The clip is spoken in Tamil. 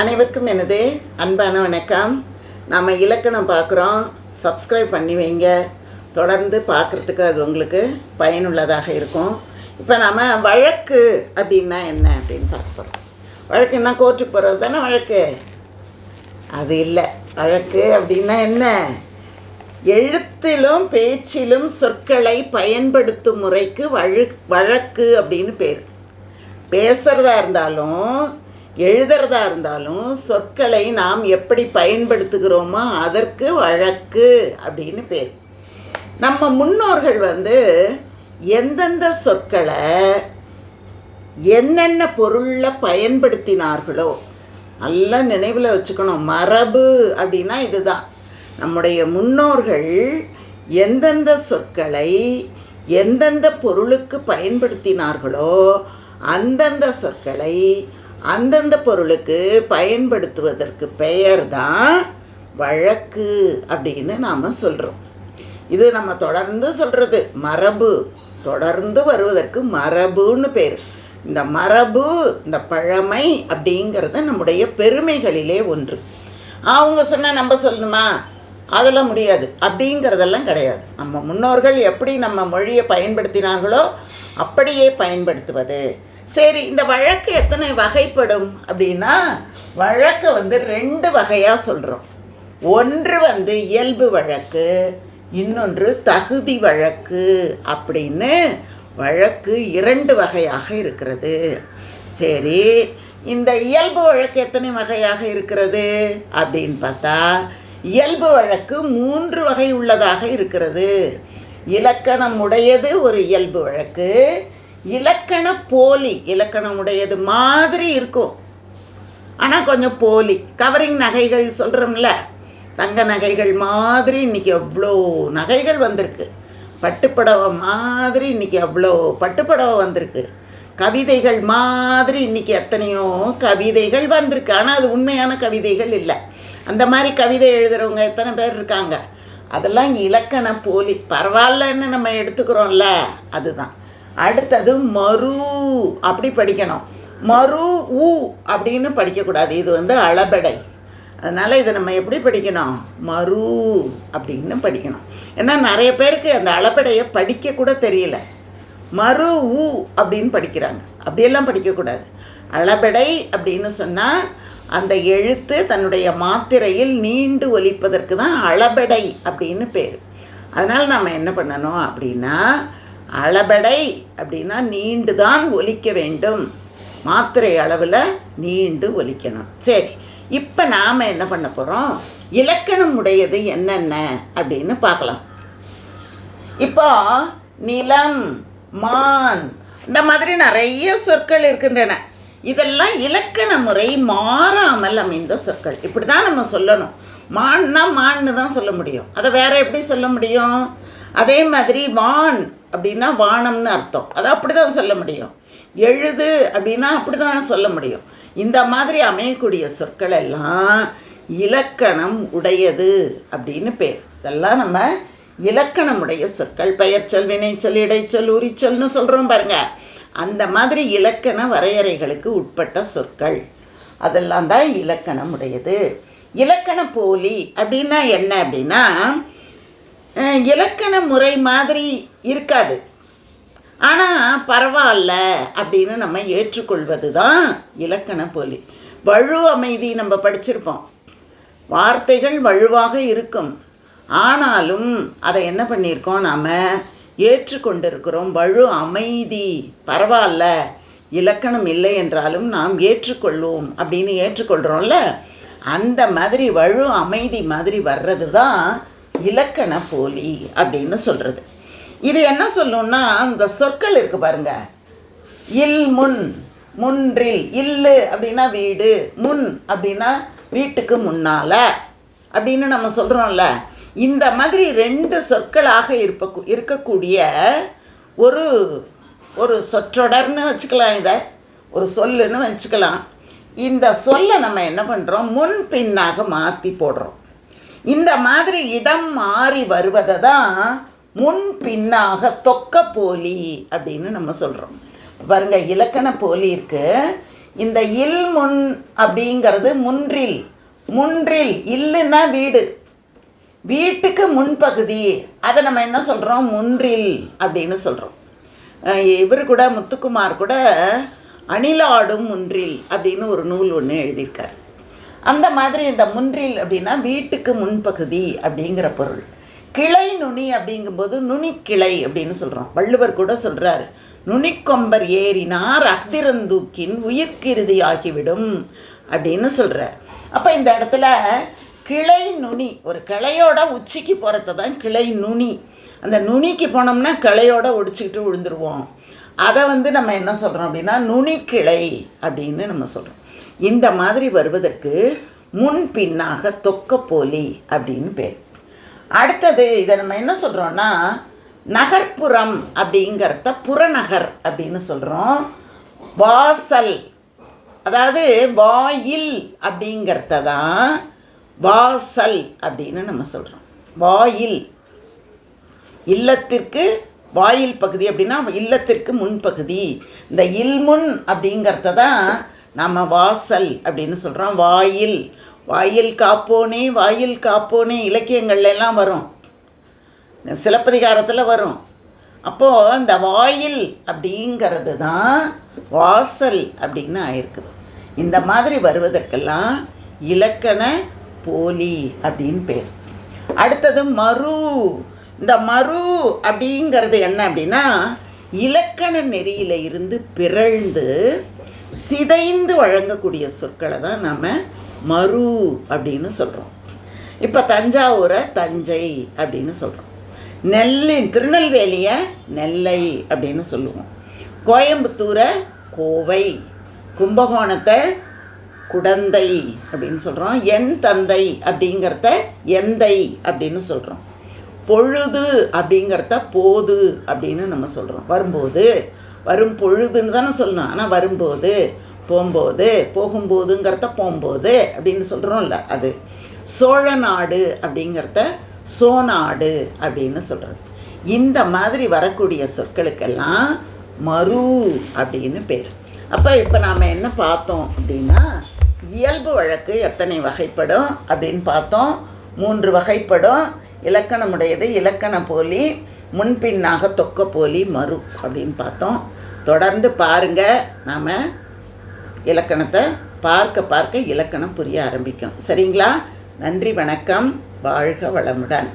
அனைவருக்கும் எனது அன்பான வணக்கம். நம்ம இலக்கணம் பார்க்குறோம். சப்ஸ்கிரைப் பண்ணி வைங்க. தொடர்ந்து பார்க்குறதுக்கு அது உங்களுக்கு பயனுள்ளதாக இருக்கும். இப்போ நம்ம வழக்கு அப்படின்னா என்ன அப்படின்னு பார்க்க போகிறோம் வழக்குன்னா கோர்ட்டுக்கு போகிறது தானே வழக்கு? அது இல்லை. வழக்கு அப்படின்னா என்ன? எழுத்திலும் பேச்சிலும் சொற்களை பயன்படுத்தும் முறைக்கு வழு வழக்கு அப்படின்னு பேர். பேசுகிறதா இருந்தாலும் எழுதுறதா இருந்தாலும் சொற்களை நாம் எப்படி பயன்படுத்துகிறோமோ அதற்கு வழக்கு அப்படின்னு பேர். நம்ம முன்னோர்கள் வந்து எந்தெந்த சொற்களை என்னென்ன பொருளில் பயன்படுத்தினார்களோ நல்லா நினைவில் வச்சுக்கணும். மரபு அப்படின்னா இதுதான். நம்முடைய முன்னோர்கள் எந்தெந்த சொற்களை எந்தெந்த பொருளுக்கு பயன்படுத்தினார்களோ அந்தந்த சொற்களை அந்தந்த பொருளுக்கு பயன்படுத்துவதற்கு பெயர் தான் வழக்கு அப்படின்னு நாம் சொல்கிறோம் இது நம்ம தொடர்ந்து சொல்கிறது மரபு. தொடர்ந்து வருவதற்கு மரபுன்னு பேர். இந்த மரபு இந்த பழமை அப்படிங்கிறது நம்முடைய பெருமைகளிலே ஒன்று. அவங்க சொன்னால் நம்ம சொல்லணுமா? அதெல்லாம் முடியாது. அப்படிங்கிறதெல்லாம் கிடையாது. நம்ம முன்னோர்கள் எப்படி நம்ம மொழியை பயன்படுத்தினார்களோ அப்படியே பயன்படுத்துவது. சரி இந்த வழக்கு எத்தனை வகைப்படும் அப்படின்னா வழக்கை வந்து ரெண்டு வகையாக சொல்கிறோம் ஒன்று வந்து இயல்பு வழக்கு இன்னொன்று தகுதி வழக்கு அப்படின்னு வழக்கு இரண்டு வகையாக இருக்கிறது. சரி இந்த இயல்பு வழக்கு எத்தனை வகையாக இருக்கிறது அப்படின்னு பார்த்தா இயல்பு வழக்கு மூன்று வகை உள்ளதாக இருக்கிறது. இலக்கணம் உடையது ஒரு இயல்பு வழக்கு இலக்கண போலி இலக்கணம் உடையது மாதிரி இருக்கும். ஆனால் கொஞ்சம் போலி. கவரிங் நகைகள் சொல்கிறோம்ல தங்க நகைகள் மாதிரி இன்றைக்கி அவ்வளோ நகைகள் வந்திருக்கு. பட்டுப்படவை மாதிரி இன்றைக்கி அவ்வளோ பட்டுப்படவை வந்திருக்கு. கவிதைகள் மாதிரி இன்றைக்கி எத்தனையோ கவிதைகள் வந்திருக்கு. ஆனால் அது உண்மையான கவிதைகள் இல்லை. அந்த மாதிரி கவிதை எழுதுகிறவங்க எத்தனை பேர் இருக்காங்க? அதெல்லாம் இலக்கண போலி. பரவாயில்லன்னு நம்ம எடுத்துக்கிறோம்ல. அதுதான். அடுத்தது மறு. அப்படி படிக்கணும். மறு ஊ அப்படின்னு படிக்கக்கூடாது. இது வந்து அளபடை. அதனால் இதை நம்ம எப்படி படிக்கணும்? மறு அப்படின்னு படிக்கணும். ஏன்னா நிறைய பேருக்கு அந்த அளபடையை படிக்கக்கூட தெரியல. மறு ஊ அப்படின்னு படிக்கிறாங்க. அப்படியெல்லாம் படிக்கக்கூடாது. அளபடை அப்படின்னு சொன்னால் அந்த எழுத்து தன்னுடைய மாத்திரையில் நீண்டு ஒலிப்பதற்கு தான் அளபடை அப்படின்னு பேர். அதனால் நம்ம என்ன பண்ணணும் அப்படின்னா அளபடை அப்படின்னா நீண்டு தான் ஒலிக்க வேண்டும். மாத்திரை அளவில் நீண்டு ஒலிக்கணும். சரி இப்போ நாம் என்ன பண்ண போகிறோம் இலக்கணம் உடையது என்னென்ன அப்படின்னு பார்க்கலாம். இப்போ நிலம் மான் இந்த மாதிரி நிறைய சொற்கள் இருக்கின்றன. இதெல்லாம் இலக்கண முறை மாறாமல் அமைந்த சொற்கள். இப்படி தான் நம்ம சொல்லணும். மான்னா மான்னு தான் சொல்ல முடியும். அதை வேற எப்படி சொல்ல முடியும்? அதே மாதிரி வான் அப்படின்னா வானம்னு அர்த்தம். அதை அப்படி தான் சொல்ல முடியும். எழுது அப்படின்னா அப்படி தான் சொல்ல முடியும். இந்த மாதிரி அமையக்கூடிய சொற்கள் எல்லாம் இலக்கணம் உடையது அப்படின்னு பேர். இதெல்லாம் நம்ம இலக்கணமுடைய சொற்கள். பெயர்ச்சொல் வினைச்சொல் இடைச்சொல் உரிச்சொல்னு சொல்கிறோம் பாருங்க. அந்த மாதிரி இலக்கண வரையறைகளுக்கு உட்பட்ட சொற்கள். அதெல்லாம் தான் இலக்கணம் உடையது. இலக்கண போலி அப்படின்னா என்ன அப்படின்னா இலக்கண முறை மாதிரி இருக்காது. ஆனால் பரவாயில்ல அப்படின்னு நம்ம ஏற்றுக்கொள்வது தான் இலக்கண போலி. வழு அமைதி நம்ம படிச்சிருப்போம். வார்த்தைகள் வலுவாக இருக்கும். ஆனாலும் அதை என்ன பண்ணியிருக்கோம் நாம்? ஏற்றுக்கொண்டிருக்கிறோம். வலு அமைதி. பரவாயில்ல இலக்கணம் இல்லை என்றாலும் நாம் ஏற்றுக்கொள்வோம் அப்படின்னு ஏற்றுக்கொள்கிறோம்ல அந்த மாதிரி வலு அமைதி மாதிரி வர்றது தான் இலக்கண போலி அப்படின்னு சொல்கிறது இது என்ன சொல்லணும்னா அந்த சொற்கள் இருக்குது பாருங்க. இல் முன் முன்றில் இல்லு அப்படின்னா வீடு முன் அப்படின்னா வீட்டுக்கு முன்னால அப்படின்னு நம்ம சொல்கிறோம்ல இந்த மாதிரி ரெண்டு சொற்களாக இருப்ப இருக்கக்கூடிய ஒரு ஒரு சொற்றொடர்னு வச்சுக்கலாம் இதை. ஒரு சொல்லுன்னு வச்சுக்கலாம். இந்த சொல்லை நம்ம என்ன பண்ணுறோம் முன் பின்னாக மாற்றி போடுறோம். இந்த மாதிரி இடம் மாறி வருவதை தான் முன் பின்னாக தொக்க போலி அப்படின்னு நம்ம சொல்கிறோம் பாருங்க இலக்கண போலி இருக்கு. இந்த இல் முன் அப்படிங்கிறது முன்றில். முன்றில் இல்லைன்னா வீடு. வீட்டுக்கு முன்பகுதி. அதை நம்ம என்ன சொல்கிறோம் முன்றில் அப்படின்னு சொல்கிறோம் இவர் கூட முத்துக்குமார் கூட அணிலாடும் முன்றில் அப்படின்னு ஒரு நூல் ஒன்று எழுதியிருக்கார். அந்த மாதிரி இந்த முன்றில் அப்படின்னா வீட்டுக்கு முன்பகுதி அப்படிங்கிற பொருள். கிளை நுனி அப்படிங்கும்போது நுனிக்கிளை அப்படின்னு சொல்கிறோம் வள்ளுவர் கூட சொல்கிறார் நுனிக்கொம்பர் ஏறினார் அக்திரந்தூக்கின் உயிர்க்கிருதி ஆகிவிடும் அப்படின்னு சொல்கிறார் அப்போ இந்த இடத்துல கிளை நுனி ஒரு கிளையோட உச்சிக்கு போகிறத தான் கிளை நுனி. அந்த நுனிக்கு போனோம்னா கிளையோட ஒடிச்சிக்கிட்டு விழுந்துருவோம். அதை வந்து நம்ம என்ன சொல்கிறோம் அப்படின்னா நுனிக்கிளை அப்படின்னு நம்ம சொல்கிறோம் இந்த மாதிரி வருவதற்கு முன் பின்னாக தொக்கப்போலி அப்படின்னு பேர். அடுத்தது இதை நம்ம என்ன சொல்கிறோன்னா நகர்ப்புறம் அப்படிங்கிறத புறநகர் அப்படின்னு சொல்கிறோம் வாசல் அதாவது வாயில் அப்படிங்கிறத தான் வாசல் அப்படின்னு நம்ம சொல்கிறோம் வாயில். இல்லத்திற்கு வாயில் பகுதி அப்படின்னா இல்லத்திற்கு முன்பகுதி. இந்த இல்முன் அப்படிங்கிறத தான் நம்ம வாசல் அப்படின்னு சொல்கிறோம் வாயில். வாயில் காப்போனே வாயில் காப்போனே இலக்கியங்கள்லாம் வரும். சிலப்பதிகாரத்தில் வரும். அப்போது அந்த வாயில் அப்படிங்கிறது தான் வாசல் அப்படின்னு ஆயிருக்குது. இந்த மாதிரி வருவதற்கெல்லாம் இலக்கண போலி அப்படின்னு பேர். அடுத்தது மறு. இந்த மறு அப்படிங்கிறது என்ன அப்படின்னா இலக்கண நெறியில் இருந்து பிறழ்ந்து சிதைந்து வழங்கக்கூடிய சொற்களை தான் நாம் மறு அப்படின்னு சொல்கிறோம் இப்போ தஞ்சாவூரை தஞ்சை அப்படின்னு சொல்கிறோம் நெல்லின் திருநெல்வேலியை நெல்லை அப்படின்னு சொல்லுவோம். கோயம்புத்தூரை கோவை கும்பகோணத்தை குடந்தை அப்படின்னு சொல்கிறோம் என் தந்தை அப்படிங்கிறத எந்தை அப்படின்னு சொல்கிறோம் பொழுது அப்படிங்கிறத போது அப்படின்னு நம்ம சொல்கிறோம் வரும்போது வரும் பொழுதுன்னு தானே சொல்லணும். ஆனால் வரும்போது போகும்போது போகும்போதுங்கிறத போகும்போது அப்படின்னு சொல்கிறோம்ல அது. சோழ நாடு அப்படிங்கிறத சோநாடு அப்படின்னு சொல்கிறது இந்த மாதிரி வரக்கூடிய சொற்களுக்கெல்லாம் மறு அப்படின்னு பேர். அப்போ இப்போ நாம் என்ன பார்த்தோம் அப்படின்னா இயல்பு வழக்கு எத்தனை வகைப்படும் அப்படின்னு பார்த்தோம். மூன்று வகைப்படும். இலக்கணமுடையது இலக்கண போலி முன்பின்னாக தொக்க போலி மறு அப்படின்னு பார்த்தோம். தொடர்ந்து பாருங்கள் நாம் இலக்கணத்தை பார்க்க பார்க்க இலக்கணம் புரிய ஆரம்பிக்கும். சரிங்களா? நன்றி வணக்கம். வாழ்க வளமுடன்.